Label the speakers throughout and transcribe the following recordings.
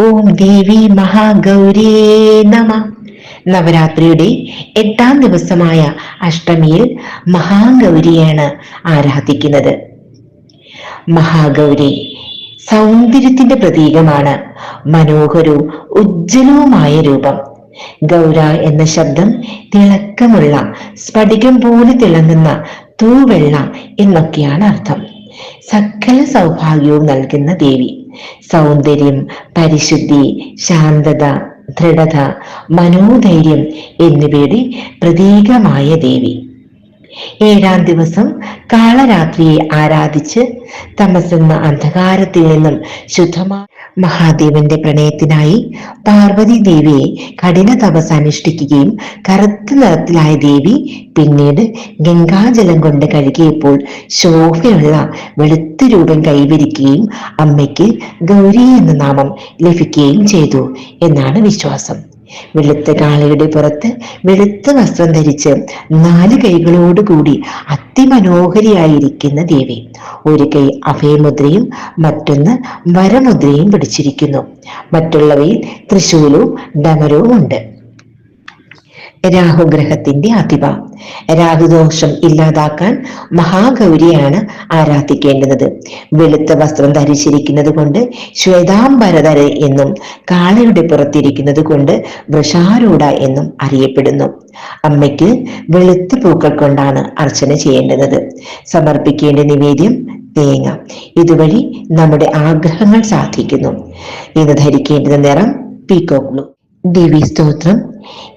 Speaker 1: ഓം ദേവി മഹാഗൗരേ നമ. നവരാത്രിയുടെ എട്ടാം ദിവസമായ അഷ്ടമിയിൽ മഹാഗൗരിയാണ് ആരാധിക്കുന്നത്. മഹാഗൗരി സൗന്ദര്യത്തിന്റെ പ്രതീകമാണ്. മനോഹരവും ഉജ്ജ്വലവുമായ രൂപം. ഗൗര എന്ന ശബ്ദം തിളക്കമുള്ള സ്ഫടികം പോലെ തിളങ്ങുന്ന തൂവെള്ള എന്നൊക്കെയാണ് അർത്ഥം. സകല സൗഭാഗ്യവും നൽകുന്ന ദേവി. സൗന്ദര്യം പരിശുദ്ധി ശാന്തത ദൃഢത മനോധൈര്യം എന്നിവയുടെ പ്രതീകമായ ദേവി. ഏഴാം ദിവസം കാളരാത്രിയെ ആരാധിച്ച് തമസെന്ന അന്ധകാരത്തിൽ നിന്നും ശുദ്ധമായ മഹാദേവന്റെ പ്രണയത്തിനായി പാർവതി ദേവിയെ കഠിന തപസ് അനുഷ്ഠിക്കുകയും കറുത്ത നിറത്തിലായ ദേവി പിന്നീട് ഗംഗാജലം കൊണ്ട് കഴുകിയപ്പോൾ ശോഭയുള്ള വെളുത്ത രൂപം കൈവരിക്കുകയും അമ്മയ്ക്ക് ഗൗരി എന്ന നാമം ലഭിക്കുകയും ചെയ്തു എന്നാണ് വിശ്വാസം. വെളുത്ത കാളയുടെ പുറത്ത് വെളുത്ത വസ്ത്രം ധരിച്ച് നാല് കൈകളോടുകൂടി അതിമനോഹരിയായിരിക്കുന്ന ദേവി. ഒരു കൈ അഭയമുദ്രയും മറ്റൊന്ന് വരമുദ്രയും പിടിച്ചിരിക്കുന്നു. മറ്റുള്ളവയിൽ തൃശൂലവും ഡമരവും ഉണ്ട് രാഹുഗ്രഹത്തിന്റെ അതിവ രാഹുദോഷം ഇല്ലാതാക്കാൻ മഹാഗൗരിയാണ് ആരാധിക്കേണ്ടത്. വെളുത്ത വസ്ത്രം ധരിച്ചിരിക്കുന്നത് കൊണ്ട് ശ്വേതാംബരധര എന്നും കാളയുടെ പുറത്തിരിക്കുന്നത് കൊണ്ട് വൃഷാരൂഢ എന്നും അറിയപ്പെടുന്നു. അമ്മയ്ക്ക് വെളുത്ത പൂക്കൾ കൊണ്ടാണ് അർച്ചന ചെയ്യേണ്ടത്. സമർപ്പിക്കേണ്ട നിവേദ്യം തേങ്ങ. ഇതുവഴി നമ്മുടെ ആഗ്രഹങ്ങൾ സാധിക്കുന്നു. ഇത് ധരിക്കേണ്ടുന്ന നിറം പീക്കോക്ക് ബ്ലൂ. ദേവി സ്തോത്രം.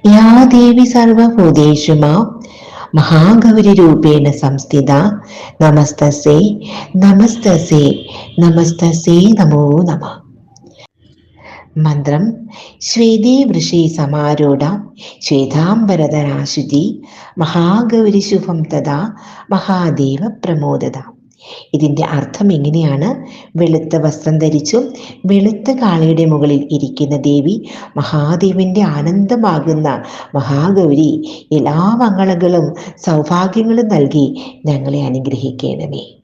Speaker 1: യാ ദേവി സർവഭൂതേഷു മാ മഹാഗൗരി സംസ്ഥിത. നമസ്തസേ നമസ്തസേ നമസ്തസേ നമോ നമ. മന്ത്രം ശ്വേതേ വൃഷി സമാരൂഢ ശ്വേതാംബരധരാശുചി മഹാഗൗരി ശുഭം തഥാ മഹാദേവ പ്രമോദത. ഇതിന്റെ അർത്ഥം എങ്ങനെയാണ്? വെളുത്ത വസ്ത്രം ധരിച്ചും വെളുത്ത കാളയുടെ മുകളിൽ ഇരിക്കുന്ന ദേവി മഹാദേവന്റെ ആനന്ദമാകുന്ന മഹാഗൗരി എല്ലാ മംഗളങ്ങളും സൗഭാഗ്യങ്ങളും നൽകി ഞങ്ങളെ അനുഗ്രഹിക്കണമേ.